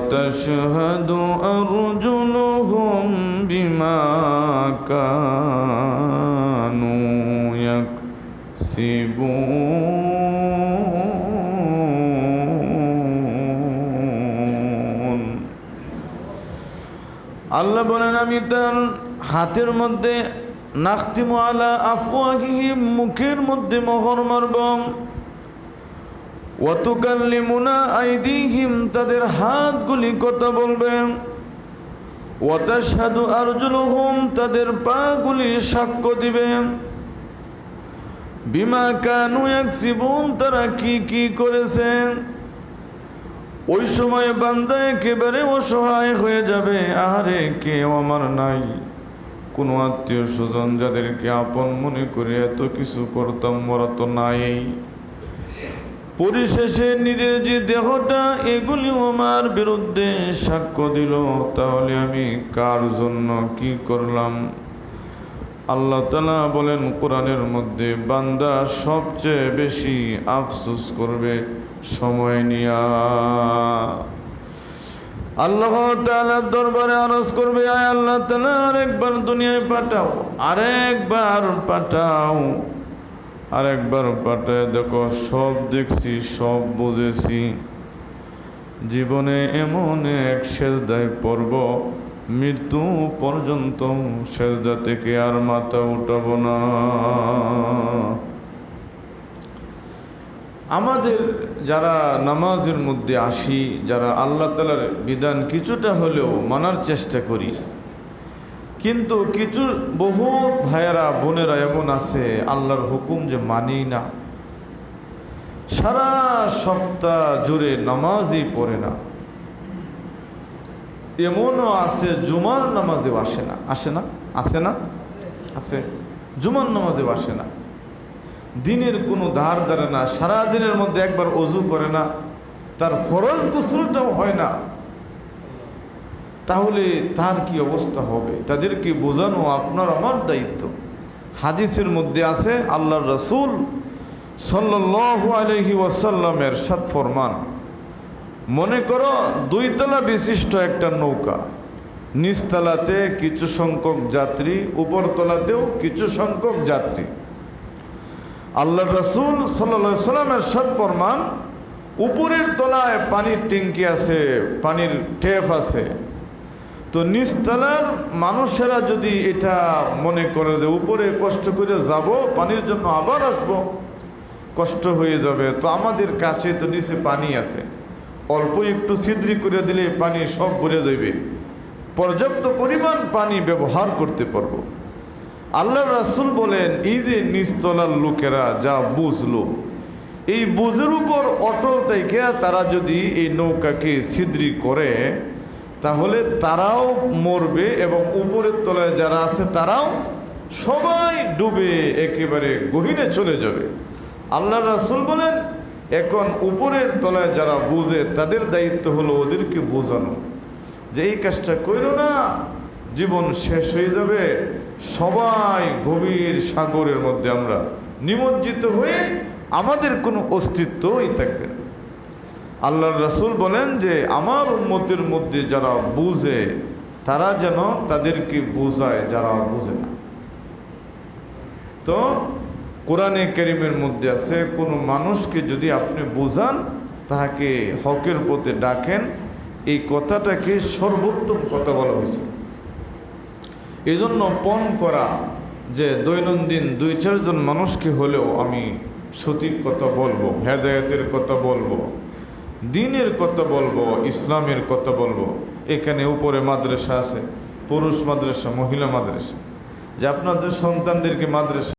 وتشهد أرجلهم بما كانوا يكسبون আল্লাহ বলেন আমি তার হাতের মধ্যে নাখতিমু আলা আফওয়াহিহিম মুখের মধ্যে মোহর মারব ওয়াতুকাল্লিমুনা আইদিহিম, তাদের হাতগুলি কথা বলবে। ওয়াতাশহাদু আরজুলুহুম, তাদের পাগুলি সাক্ষ্য দিবে। বিমা কানু ইয়াকসিবুন, তারা কি কি করেছে? ওই সময় বান্দা একেবারে অসহায় হয়ে যাবে। আহারে, কেউ আমার নাই। কোনো আত্মীয় স্বজন যাদেরকে আপন মনে করে এত কিছু করতাম, ওরা তো নাই পরিশেষে নিজের যে দেহটা, এগুলিও আমার বিরুদ্ধে সাক্ষ্য দিল। তাহলে আমি কার জন্য কি করলাম? আল্লাহ তালা বলেন, কোরআনের মধ্যে বান্দা সবচেয়ে বেশি আফসোস করবে, সময় নিয়া। আল্লাহ তালার দরবারে আরজ করবে, আয় আল্লাহ তালা আরেকবার দুনিয়ায় পাঠাও, আরেকবার পাঠাও। আরেকবার পাঠায় দেখো, সব দেখছি, সব বুঝেছি। জীবনে এমন এক সেজদায় পর্ব মৃত্যু পর্যন্ত সেজদা থেকে আর মাথা উঠাব না। আমাদের যারা নামাজের মধ্যে আসি, যারা আল্লাহ তালার বিধান কিছুটা হলেও মানার চেষ্টা করি কিন্তু কিছু বহু ভাইয়েরা, বোনেরা এমন আছে, আল্লাহর হুকুম যে মানি না। সারা সপ্তাহ জুড়ে নামাজই পড়ে না। এমনও আছে, জুমার নামাজেও আসে না। আসে না? আসে না? আছে জুমার নামাজেও আসে না। দিনের কোনো ধার ধারে না। সারা দিনের মধ্যে একবার অজু করে না। তার ফরজ গোসলটাও হয় না। তাহলে তার কি অবস্থা হবে? তাদেরকে বোঝানো আপনার আমার দায়িত্ব। হাদিসের মধ্যে আছে, আল্লাহর রসুল সাল্লাহ আলহি ওয়াসাল্লামের সাত ফরমান, মনে করো দুইতলা বিশিষ্ট একটা নৌকা নিচতলাতে কিছু সংখ্যক যাত্রী উপরতলাতেও কিছু সংখ্যক যাত্রী। আল্লাহ রসুল সাল্লা সাল্লামের সৎ প্রমাণ উপরের তলায় পানির ট্যাঙ্কি আছে, পানির টেপ আছে তো নিচতলার মানুষেরা যদি এটা মনে করে যে উপরে কষ্ট করে যাব, পানির জন্য আবার আসব, কষ্ট হয়ে যাবে। তো আমাদের কাছে তো নিচে পানি আছে। অল্প একটু ছিদ্রি করে দিলে পানি সব ভরে যাবে পর্যাপ্ত পরিমাণ পানি ব্যবহার করতে পারব। আল্লাহ রাসুল বলেন, এই যে নিচতলার লোকেরা যা বুঝলো, এই বুঝের উপর অটল থেকে তারা যদি এই নৌকাকে ছিদ্রি করে তাহলে তারাও মরবে এবং উপরের তলায় যারা আছে তারাও সবাই ডুবে একেবারে গভীরে চলে যাবে। আল্লাহ রাসুল বলেন, এখন উপরের তলায় যারা বুঝে তাদের দায়িত্ব হলো ওদেরকে বোঝানো। যে এই কাজটা করো না, জীবন শেষ হয়ে যাবে। সবাই গভীর সাগরের মধ্যে আমরা নিমজ্জিত হয়ে আমাদের কোনো অস্তিত্বই থাকবে না। আল্লাহ রসুল বলেন যে, আমার উন্মতির মধ্যে যারা বুঝে, তারা যেন তাদেরকে বোঝায়, যারা বুঝে না। তো কোরআনে করিমের মধ্যে আছে, কোনো মানুষকে যদি আপনি বোঝান, তাহাকে হকের পথে ডাকেন, এই কথাটাকে সর্বোত্তম কথা বলা হয়েছে। এই জন্য পণ করা যে, দৈনন্দিন দুই চারজন মানুষকে হলেও আমি সঠিক কথা বলব, হেদায়তের কথা বলব। দিনের কথা বলব, ইসলামের কথা বলব। এখানে উপরে মাদ্রাসা আছে, পুরুষ মাদ্রাসা, মহিলা মাদ্রাসা। যে আপনাদের সন্তানদেরকে মাদ্রাসা